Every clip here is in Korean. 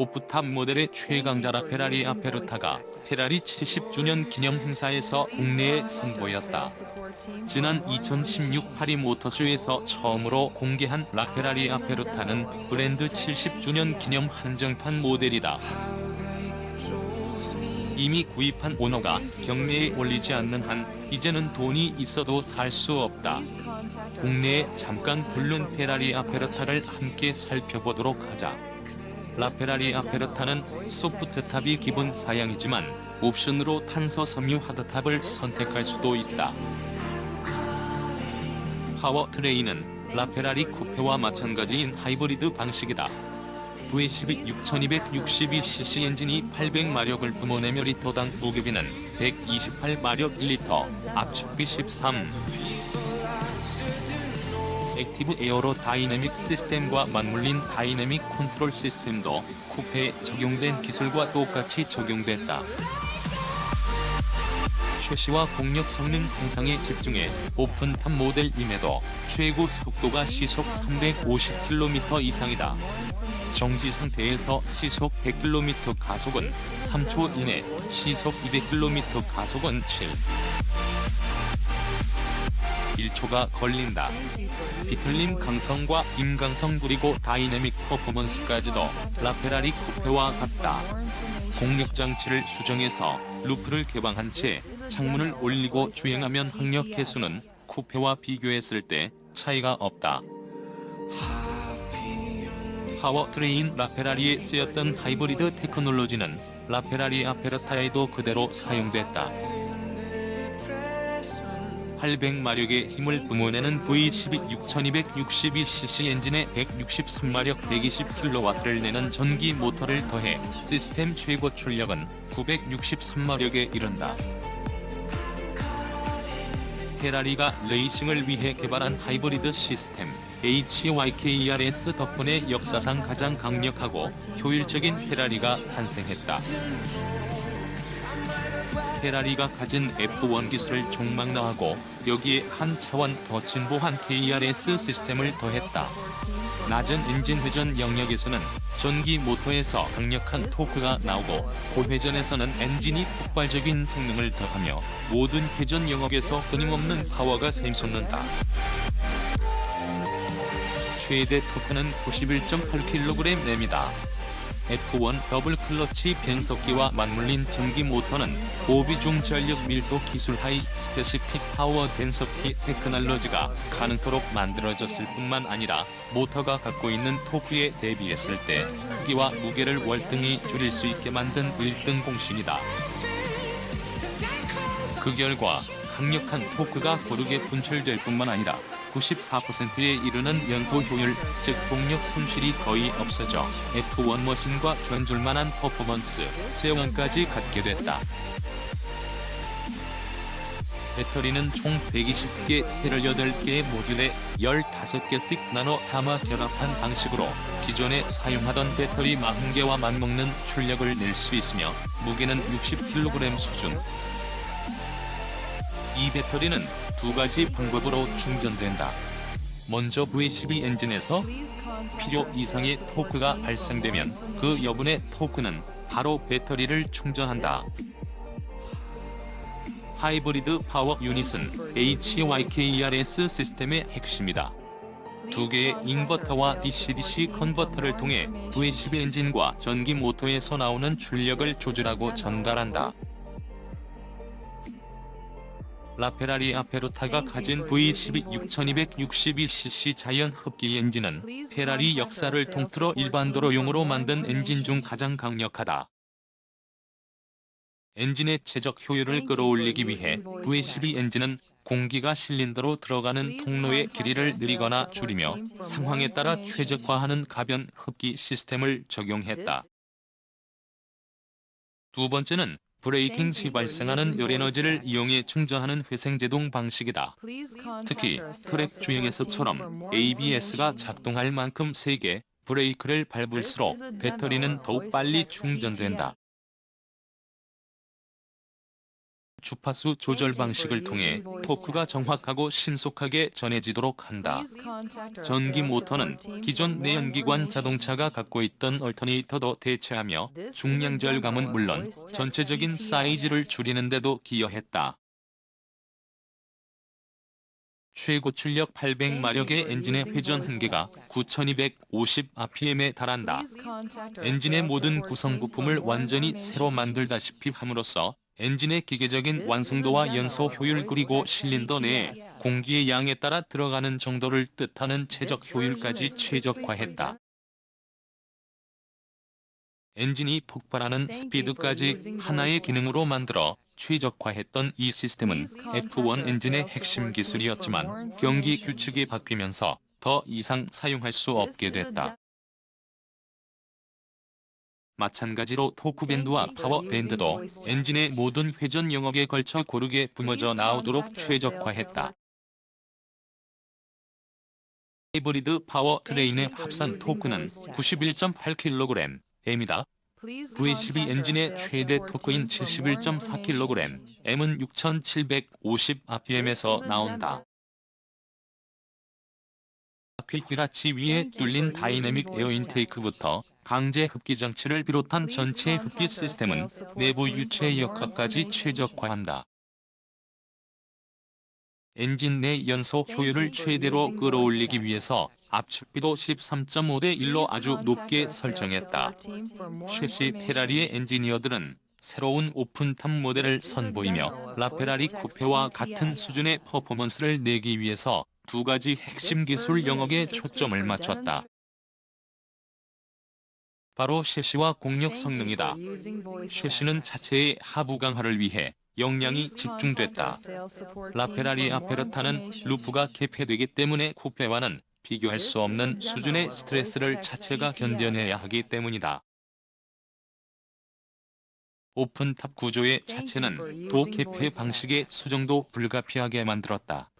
오프탑 모델의 최강자라 페라리 아페르타가 페라리 70주년 기념 행사에서 국내에 선보였다. 지난 2016 파리 모터쇼에서 처음으로 공개한 라페라리 아페르타는 브랜드 70주년 기념 한정판 모델이다. 이미 구입한 오너가 경매에 올리지 않는 한 이제는 돈이 있어도 살 수 없다. 국내에 잠깐 들른 페라리 아페르타를 함께 살펴보도록 하자. 라페라리 아페르타는 소프트탑이 기본 사양이지만 옵션으로 탄소 섬유 하드탑을 선택할 수도 있다. 파워 트레이는 라페라리 쿠페와 마찬가지인 하이브리드 방식이다. V12 6262cc 엔진이 800마력을 뿜어내며 리터당 무게비는 128마력 1리터, 압축비 13. 액티브 에어로 다이내믹 시스템과 맞물린 다이내믹 컨트롤 시스템도 쿠페에 적용된 기술과 똑같이 적용됐다. 최시와 공력 성능 향상에 집중해 오픈탑 모델임에도 최고 속도가 시속 350km 이상이다. 정지 상태에서 시속 100km 가속은 3초 이내, 시속 200km 가속은 7. 1초가 걸린다. 비틀림 강성과 임강성 그리고 다이내믹 퍼포먼스까지도 라페라리 쿠페와 같다. 공력 장치를 수정해서 루프를 개방한 채 창문을 올리고 주행하면 항력 해수는 쿠페와 비교했을 때 차이가 없다. 파워트레인 라페라리에 쓰였던 하이브리드 테크놀로지는 라페라리 아페르타에도 그대로 사용됐다. 800마력의 힘을 뿜어내는 V12 6262cc 엔진에 163마력 120kW를 내는 전기 모터를 더해 시스템 최고 출력은 963마력에 이른다. 페라리가 레이싱을 위해 개발한 하이브리드 시스템 HYKRS 덕분에 역사상 가장 강력하고 효율적인 페라리가 탄생했다. 페라리가 가진 F1 기술을 종망라하고 여기에 한 차원 더 진보한 KRS 시스템을 더했다. 낮은 엔진 회전 영역에서는 전기 모터에서 강력한 토크가 나오고 고회전에서는 엔진이 폭발적인 성능을 더하며 모든 회전 영역에서 끊임없는 파워가 샘솟는다. 최대 토크는 91.8kg 냅니다. F1 더블 클러치 변속기와 맞물린 전기 모터는 고비중 전력 밀도 기술 하이 스페시픽 파워 덴서티 테크놀로지가 가능토록 만들어졌을 뿐만 아니라 모터가 갖고 있는 토크에 대비했을 때 크기와 무게를 월등히 줄일 수 있게 만든 1등 공신이다. 그 결과 강력한 토크가 고르게 분출될 뿐만 아니라 94%에 이르는 연소 효율, 즉 동력 손실이 거의 없어져 F1 머신과 견줄만한 퍼포먼스, 제원까지 갖게 됐다. 배터리는 총 120개 38개의 모듈에 15개씩 나눠 담아 결합한 방식으로 기존에 사용하던 배터리 40개와 맞먹는 출력을 낼 수 있으며 무게는 60kg 수준. 이 배터리는 두 가지 방법으로 충전된다. 먼저 V12 엔진에서 필요 이상의 토크가 발생되면 그 여분의 토크는 바로 배터리를 충전한다. 하이브리드 파워 유닛은 HYKRS 시스템의 핵심이다. 두 개의 인버터와 DC-DC 컨버터를 통해 V12 엔진과 전기 모터에서 나오는 출력을 조절하고 전달한다. 라페라리 아페르타가 가진 V12 6262cc 자연 흡기 엔진은 페라리 역사를 통틀어 일반 도로용으로 만든 엔진 중 가장 강력하다. 엔진의 최적 효율을 끌어올리기 위해 V12 엔진은 공기가 실린더로 들어가는 통로의 길이를 느리거나 줄이며 상황에 따라 최적화하는 가변 흡기 시스템을 적용했다. 두 번째는 브레이킹 시 발생하는 열에너지를 이용해 충전하는 회생제동 방식이다. 특히 트랙 주행에서처럼 ABS가 작동할 만큼 세게 브레이크를 밟을수록 배터리는 더욱 빨리 충전된다. 주파수 조절 방식을 통해 토크가 정확하고 신속하게 전해지도록 한다. 전기 모터는 기존 내연기관 자동차가 갖고 있던 얼터네이터도 대체하며 중량 절감은 물론 전체적인 사이즈를 줄이는 데도 기여했다. 최고 출력 800마력의 엔진의 회전 한계가 9250rpm에 달한다. 엔진의 모든 구성 부품을 완전히 새로 만들다시피 함으로써 엔진의 기계적인 완성도와 연소 효율 그리고 실린더 내에 공기의 양에 따라 들어가는 정도를 뜻하는 최적 효율까지 최적화했다. 엔진이 폭발하는 스피드까지 하나의 기능으로 만들어 최적화했던 이 시스템은 F1 엔진의 핵심 기술이었지만 경기 규칙이 바뀌면서 더 이상 사용할 수 없게 됐다. 마찬가지로 토크밴드와 파워밴드도 엔진의 모든 회전 영역에 걸쳐 고르게 뿜어져 나오도록 최적화했다. 하이브리드 파워 트레인의 합산 토크는 91.8kg, M이다. V12 엔진의 최대 토크인 71.4kg, M은 6750rpm에서 나온다. 바퀴 휘라치 위에 뚫린 다이내믹 에어 인테이크부터 강제 흡기 장치를 비롯한 전체 흡기 시스템은 내부 유체 역학까지 최적화한다. 엔진 내 연소 효율을 최대로 끌어올리기 위해서 압축비도 13.5 대 1로 아주 높게 설정했다. 쉐시 페라리의 엔지니어들은 새로운 오픈탑 모델을 선보이며 라페라리 쿠페와 같은 수준의 퍼포먼스를 내기 위해서 두 가지 핵심 기술 영역에 초점을 맞췄다. 바로 쉐시와 공력 성능이다. 쉐시는 자체의 하부 강화를 위해 역량이 집중됐다. 라페라리 아페르타는 루프가 개폐되기 때문에 쿠페와는 비교할 수 없는 수준의 스트레스를 자체가 견뎌내야 하기 때문이다. 오픈탑 구조의 자체는 도 개폐 방식의 수정도 불가피하게 만들었다.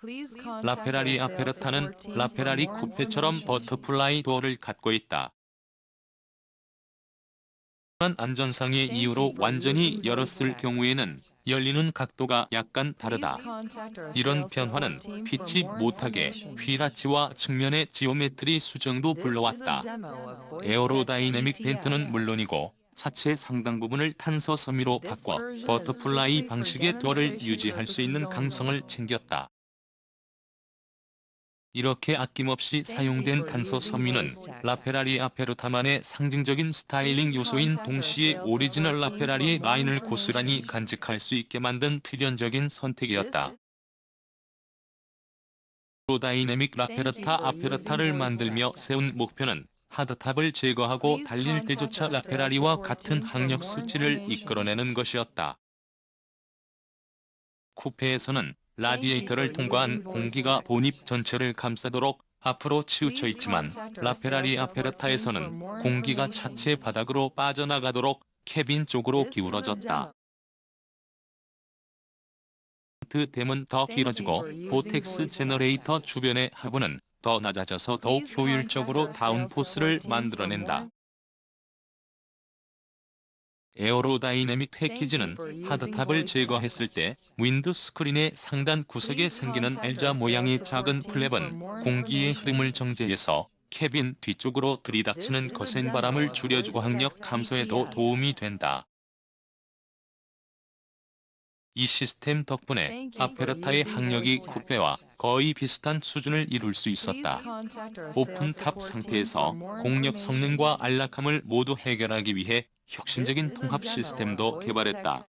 라페라리 아페르타는 라페라리 쿠페처럼 버터플라이 도어를 갖고 있다. 안전상의 이유로 완전히 열었을 경우에는 열리는 각도가 약간 다르다. 이런 변화는 피치 못하게 휘라치와 측면의 지오메트리 수정도 불러왔다. 에어로다이내믹 벤트는 물론이고 차체 상당 부분을 탄소 섬유로 바꿔 버터플라이 방식의 도어를 유지할 수 있는 강성을 챙겼다. 이렇게 아낌없이 사용된 탄소 섬유는 라페라리 아페르타만의 상징적인 스타일링 요소인 동시에 오리지널 라페라리의 라인을 고스란히 간직할 수 있게 만든 필연적인 선택이었다. 프로다이내믹 라페르타 아페르타를 만들며 세운 목표는 하드탑을 제거하고 달릴 때조차 라페라리와 같은 항력 수치를 이끌어내는 것이었다. 쿠페에서는 라디에이터를 통과한 공기가 본입 전체를 감싸도록 앞으로 치우쳐 있지만 라페라리 아페르타에서는 공기가 차체 바닥으로 빠져나가도록 캐빈 쪽으로 기울어졌다. 댐은 더 길어지고 보텍스 제너레이터 주변의 하부는 더 낮아져서 더욱 효율적으로 다운포스를 만들어낸다. 에어로다이내믹 패키지는 하드탑을 제거했을 때 윈드 스크린의 상단 구석에 생기는 L자 모양의 작은 플랩은 공기의 흐름을 정제해서 캐빈 뒤쪽으로 들이닥치는 거센 바람을 줄여주고 항력 감소에도 도움이 된다. 이 시스템 덕분에 아페르타의 항력이 쿠페와 거의 비슷한 수준을 이룰 수 있었다. 오픈탑 상태에서 공력 성능과 안락함을 모두 해결하기 위해 혁신적인 통합 시스템도 개발했다.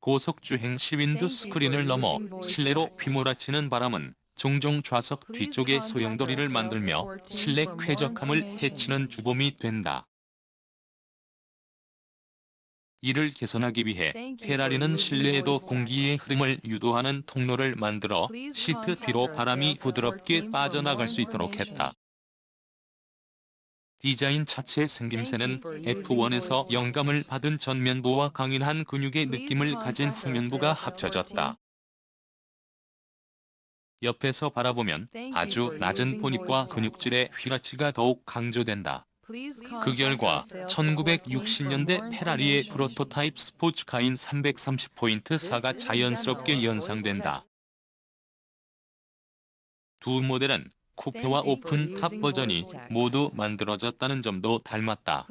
고속주행 시윈드 스크린을 넘어 실내로 휘몰아치는 바람은 종종 좌석 뒤쪽에 소용돌이를 만들며 실내 쾌적함을 해치는 주범이 된다. 이를 개선하기 위해 페라리는 실내에도 공기의 흐름을 유도하는 통로를 만들어 시트 뒤로 바람이 부드럽게 빠져나갈 수 있도록 했다. 디자인 자체의 생김새는 F1에서 영감을 받은 전면부와 강인한 근육의 느낌을 가진 후면부가 합쳐졌다. 옆에서 바라보면 아주 낮은 본입과 근육질의 휘라치가 더욱 강조된다. 그 결과 1960년대 페라리의 프로토타입 스포츠카인 330포인트4가 자연스럽게 연상된다. 두 모델은 쿠페와 오픈 탑 버전이 모두 만들어졌다는 점도 닮았다.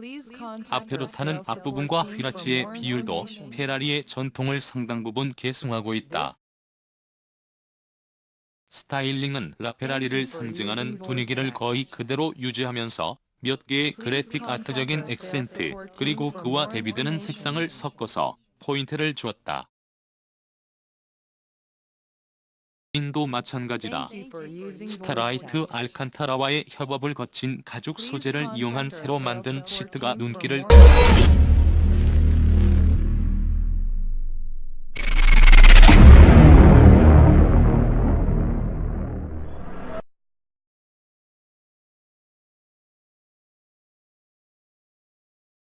앞에로 타는 앞부분과 휠아치의 비율도 페라리의 전통을 상당 부분 계승하고 있다. 스타일링은 라페라리를 상징하는 분위기를 거의 그대로 유지하면서 몇 개의 그래픽 아트적인 액센트 그리고 그와 대비되는 색상을 섞어서 포인트를 주었다. 인도 마찬가지다. 스타라이트 알칸타라와의 협업을 거친 가죽 소재를 이용한 새로 만든 시트가 눈길을.